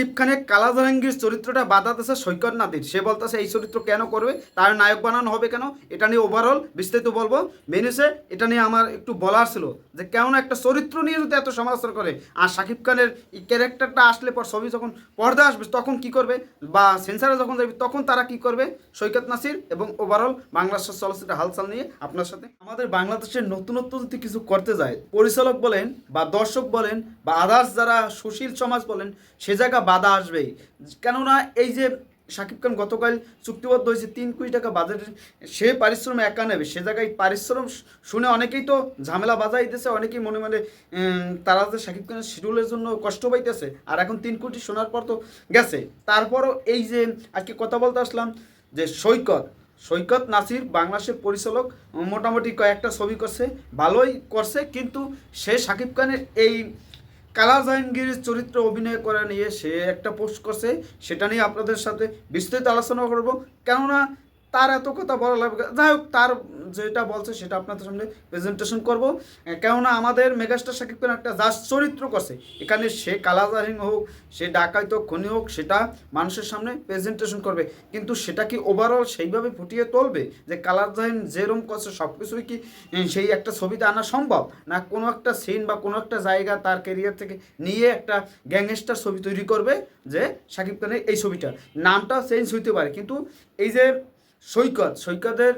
শাকিব খানের কালা জাহাঙ্গীর চরিত্রটা বাধা দিচ্ছে সৈকত নাদির। সে বলতেছে, এই চরিত্র কেন করবে? তার নায়ক বানানো হবে কেন? এটা নিয়ে ওভারঅল বিস্তারিত বলব। মেনুসে এটা নিয়ে আমার একটু বলার ছিল যে কেমন একটা চরিত্র নিয়ে যদি এত সমালোচনা করে, আর শাকিব খানের এই ক্যারেক্টারটা আসলে পর ছবি যখন পর্দা আসবে, তখন কি করবে? বা সেন্সারে যখন যাবে, তখন তারা কি করবে? সৈকত নাসির এবং ওভারঅল বাংলাদেশের চলচ্চিত্র হালচাল নিয়ে আপনার সাথে। আমাদের বাংলাদেশের নতুনত্ব যদি কিছু করতে যায়, পরিচালক বলেন বা দর্শক বলেন বা আদার্স যারা সুশীল সমাজ বলেন, সে জায়গা বাধা আসবেই। কেননা এই যে শাকিব খান গতকাল চুক্তিবদ্ধ হয়েছে, তিন কোটি টাকা বাজেটের, সে পারিশ্রম একা নেবে, সে জায়গায় পারিশ্রম শুনে অনেকেই তো ঝামেলা বাজাই দিতেছে, অনেকেই মনে মনে তারা যে শাকিব খানের শিডিউলের জন্য কষ্ট পাইতেছে, আর এখন তিন কোটি শোনার পর তো গেছে। তারপরও এই যে আজকে কথা বলতে আসলাম যে সৈকত সৈকত নাসির বাংলাদেশের পরিচালক, মোটামুটি কয়েকটা ছবি করছে, ভালোই করছে, কিন্তু সে শাকিব খানের এই কালা জাহাঙ্গীর চরিত্র অভিনয় করা নিয়ে সে একটা পোস্ট করছে, সেটা নিয়ে আপনাদের সাথে বিস্তারিত আলোচনা করব। কেননা তার এত কথা বলা লাগবে যাই হোক, তার যেটা বলছে সেটা আপনাদের সামনে প্রেজেন্টেশন করব। কেননা আমাদের মেগাস্টার শাকিব খান একটা জাস চরিত্র করছে। এখানে সে কালাজাহিন হোক, সে ডাকাইত খনি হোক, সেটা মানুষের সামনে প্রেজেন্টেশন করবে। কিন্তু সেটা কি ওভারঅল সেইভাবে ফুটিয়ে তুলবে যে কালাজাহিন যেরম করছে সব কিছুই কি সেই একটা ছবিতে আনা সম্ভব? না কোনো একটা সিন বা কোনো একটা জায়গা তার কেরিয়ার থেকে নিয়ে একটা গ্যাংস্টার ছবি তৈরি করবে যে শাকিব খানের এই ছবিটা? নামটা চেঞ্জ হইতে পারে। কিন্তু এই যে সৈকত, সৈকতের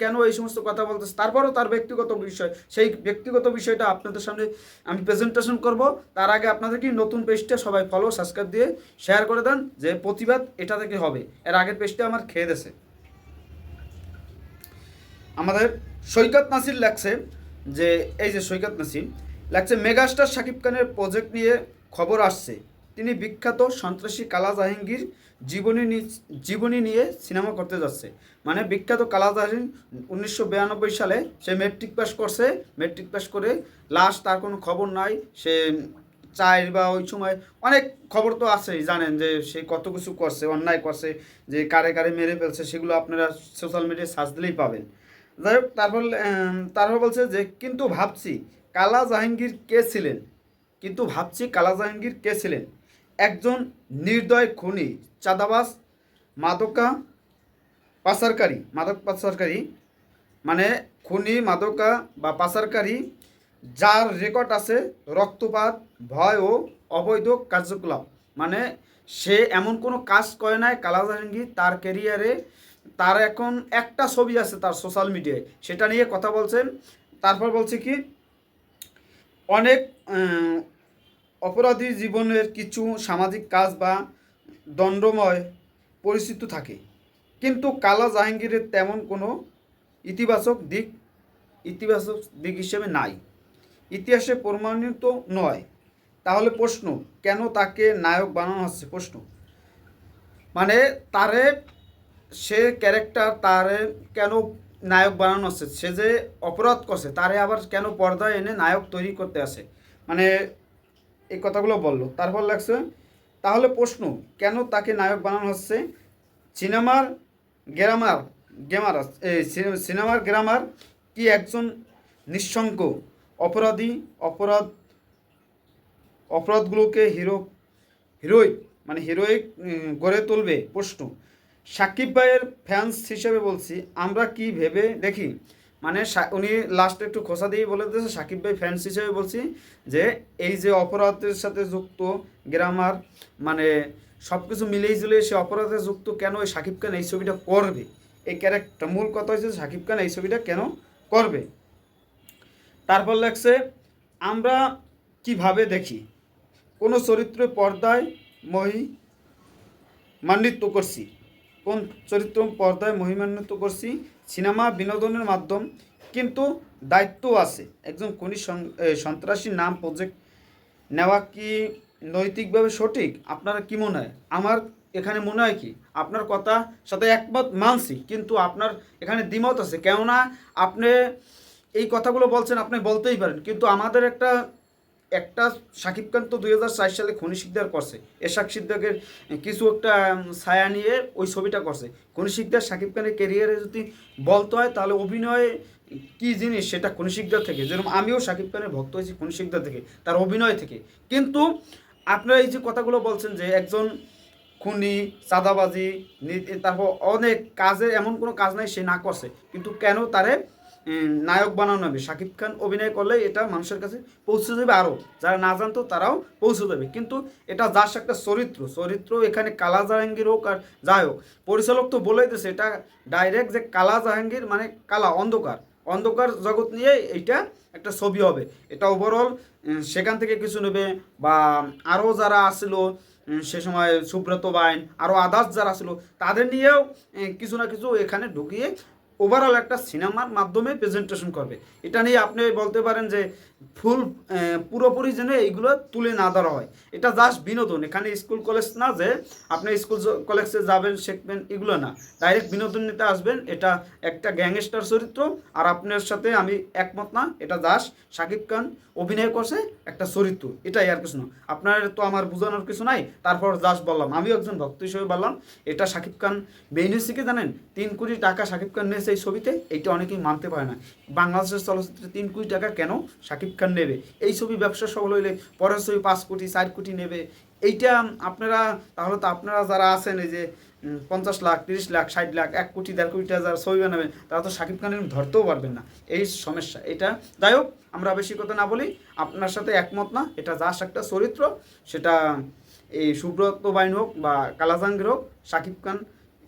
কেন এই সমস্ত কথা বলতেছে? তারপরও তার ব্যক্তিগত বিষয়। সেই ব্যক্তিগত বিষয়টা আপনাদের সামনে আমি প্রেজেন্টেশন করব। তার আগে আপনাদের কি নতুন পেজটা সবাই ফলো সাবস্ক্রাইব দিয়ে শেয়ার করে দেন যে প্রতিবাদ এটা থেকে হবে। এর আগের পেজটা আমার খেয়ে দেছে আমাদের সৈকত নাসির লাগছে যে, এই যে সৈকত নাসির লাগছে মেগাস্টার শাকিব খানের প্রজেক্ট নিয়ে খবর আসছে। তিনি বিখ্যাত সন্ত্রাসী কালা জাহাঙ্গীর জীবনী জীবনী নিয়ে সিনেমা করতে যাচ্ছে। মানে বিখ্যাত কালা জাহাঙ্গীর উনিশশো বিরানব্বই সালে সে মেট্রিক পাস করছে। মেট্রিক পাস করে লাস্ট তার কোনো খবর নাই। সে চায়ের বা ওই সময় অনেক খবর তো আছেই, জানেন যে সে কত কিছু করছে, অন্যায় করছে, যে কারে কারে মেরে ফেলছে, সেগুলো আপনারা সোশ্যাল মিডিয়ায় সার্চ দিলেই পাবেন। যাই হোক, তারপর তারপর বলছে যে, কিন্তু ভাবছি, কালা জাহাঙ্গীর কে ছিলেন? কিন্তু ভাবছি কালা জাহাঙ্গীর কে ছিলেন? একজন নির্দয় খুনি চাঁদাবাস মাদকা পাচারকারী, মাদক পাচারকারী মানে খুনি, মাদকা বা পাচারকারী, যার রেকর্ড আছে রক্তপাত, ভয় ও অবৈধ কার্যকলাপ। মানে সে এমন কোনো কাজ করে নাই, কালা জাহাঙ্গীর, তার ক্যারিয়ারে তার এখন একটা ছবি আছে তার সোশ্যাল মিডিয়ায় সেটা নিয়ে কথা বলছেন। তারপর বলছে কি, অনেক অপরাধী জীবনের কিছু সামাজিক কাজ বা দণ্ডময় পরিচিত থাকে। কিন্তু কালা জাহাঙ্গীরের তেমন কোনো ইতিবাচক দিক ইতিবাচক দিক হিসেবে নাই। ইতিহাসে প্রমাণিত নয়। তাহলে প্রশ্ন, কেন তাকে নায়ক বানানো হচ্ছে? প্রশ্ন। মানে তারে, সে ক্যারেক্টার তারে কেন নায়ক বানানো হচ্ছে? সে যে অপরাধ করছে, তারে আবার কেন পর্দায় এনে নায়ক তৈরি করতে আসে মানে এই কথাগুলো বলল। তারপর লাগছে তাহলে প্রশ্ন, কেন তাকে নায়ক বানানো হচ্ছে? সিনেমার গ্রামার গেমার সিনেমার গ্রামার কি একজন নিঃসঙ্ক অপরাধী? অপরাধ, অপরাধগুলোকে হিরো, হিরোইক মানে হিরোইক গড়ে তুলবে? প্রশ্ন। সাকিব ভাইয়ের ফ্যান্স হিসেবে বলছি, আমরা কি ভেবে দেখি? মানে উনি লাস্টে একটু খোসা দিয়ে বলে দিয়েছে, সাকিব ভাই ফ্যান্স হিসেবে বলছি যে, এই যে অপরাধের সাথে যুক্ত গ্রামার মানে সব কিছু মিলেই জুলে সে অপরাধে যুক্ত, কেন ওই সাকিব খান এই ছবিটা করবে? এই ক্যারেক্টার মূল কথা হচ্ছে সাকিব খান এই ছবিটা কেন করবে? তারপর লাগছে আমরা কীভাবে দেখি? কোনো চরিত্র পর্দায় মহি মান্বিত করছি। কোন চরিত্র পর্দায় মহিমান্বিত করছি? সিনেমা বিনোদনের মাধ্যম, কিন্তু দায়িত্ব আছে। একজন কোনি সন্ত্রাসীর নাম প্রজেক্ট নেওয়া কি নৈতিকভাবে সঠিক? আপনার কি মনে হয়? আমার এখানে মনে হয় কি, আপনার কথা সাথে একমত মানছি, কিন্তু আপনার এখানে দ্বিমত আছে। কেননা আপনি এই কথাগুলো বলছেন, আপনি বলতেই পারেন, কিন্তু আমাদের একটা একটা সাকিব খান তো দুই হাজার চার সালে খনি সিকদার করছে। এশাক সিদ্দাকের কিছু একটা ছায়া নিয়ে ওই ছবিটা করছে। খনি সিকদার সাকিব খানের ক্যারিয়ারে যদি বলতে হয়, তাহলে অভিনয় কি জিনিস? সেটা খনি সিকদার থেকে। যেরকম আমিও সাকিব খানের ভক্ত হয়েছি খনি সিকদার থেকে, তার অভিনয় থেকে। কিন্তু আপনারা এই যে কথাগুলো বলছেন যে একজন খুনি, চাঁদাবাজি তারপর অনেক কাজে এমন কোনো কাজ নাই, সে না করছে। কিন্তু কেন তারে নায়ক বানানো হবে। শাকিব খান অভিনয় করলে এটা মানুষের কাছে পৌঁছে যাবে আরও যারা না জানতো তারাও পৌঁছে যাবে কিন্তু এটা যার একটা চরিত্র। চরিত্র এখানে কালা জাহাঙ্গীর হোক আর যাই হোক, পরিচালক তো বলেই দিয়েছে, এটা ডাইরেক্ট যে কালা জাহাঙ্গীর মানে কালা, অন্ধকার। অন্ধকার জগৎ নিয়ে এইটা একটা ছবি হবে। এটা ওভারঅল সেখান থেকে কিছু নেবে বা আরও যারা আসছিল সে সময় সুব্রত বাইন আরও আদার্স যারা ছিল তাদের নিয়েও কিছু না কিছু এখানে ঢুকিয়ে ওভারঅল একটা সিনেমার মাধ্যমে প্রেজেন্টেশন করবে। এটা নিয়ে আপনি বলতে পারেন যে ফুল পুরোপুরি যেন এইগুলো তুলে না ধরা হয়। এটা জাস্ট বিনোদন। এখানে স্কুল কলেজ না যে আপনি স্কুল কলেজে যাবেন, শিখবেন, এগুলো না। ডাইরেক্ট বিনোদন নিতে আসবেন। এটা একটা গ্যাংস্টার চরিত্র। আর আপনার সাথে আমি একমত না। এটা জাস্ট শাকিব খান অভিনয় করছে একটা চরিত্র। এটাই আর কিছু না। আপনার তো আমার বোঝানোর কিছু নাই। তারপর জাস্ট বললাম। আমিও একজন ভক্ত হিসেবে বললাম, এটা শাকিব খান বেনিয়েছে কি জানেন? তিন কোটি টাকা শাকিব খান নিয়েছে এই ছবিতে। এইটা অনেকেই মানতে পারে না। বাংলাদেশের চলচ্চিত্রে তিন কোটি টাকা কেন শাকিব খান নেবে। এই ছবি ব্যবসা সফল হইলে পরের ছবি পাঁচ কোটি চার কোটি নেবে। এইটা আপনারা, তাহলে তো আপনারা যারা আছেন এই যে পঞ্চাশ লাখ, তিরিশ লাখ, ষাট লাখ, এক কোটি, দেড় কোটি টাকা যারা ছবি বানাবেন, তারা তো শাকিব খানের ধরতেও পারবেন না। এই সমস্যা, এটা যাই হোক, আমরা বেশি কথা না বলি, আপনার সাথে একমত না, এটা জাস্ট একটা চরিত্র, সেটা এই সুব্রত বাইন হোক বা কালাজাঙ্গির হোক শাকিব খান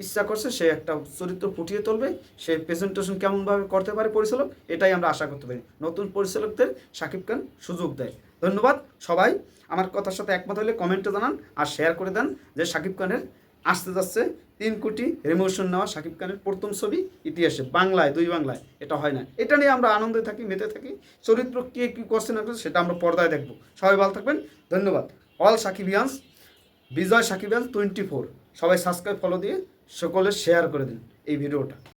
ইচ্ছা করছে সে একটা চরিত্র ফুটিয়ে তুলবে, সে প্রেজেন্টেশন কেমনভাবে করতে পারে পরিচালক, এটাই আমরা আশা করতে পারি। নতুন পরিচালকদের শাকিব খান সুযোগ দেয়। ধন্যবাদ সবাই। আমার কথার সাথে একমত হলে কমেন্টে জানান আর শেয়ার করে দেন যে শাকিব খানের আসতে যাচ্ছে তিন কোটি রেমোশন নেওয়া শাকিব খানের প্রথম ছবি ইতিহাসে, বাংলায়, দুই বাংলায়। এটা হয় না। এটা নিয়ে আমরা আনন্দে থাকি, মেতে থাকি। চরিত্র কে কী করছে না করছে সেটা আমরা পর্দায় দেখব। সবাই ভালো থাকবেন। ধন্যবাদ। অল সাকিবিয়ান্স বিজয় সাকিবিয়ান্স টোয়েন্টি ফোর সবাই সাবস্ক্রাইব ফলো দিয়ে সকলে শেয়ার করে দিন এই ভিডিওটা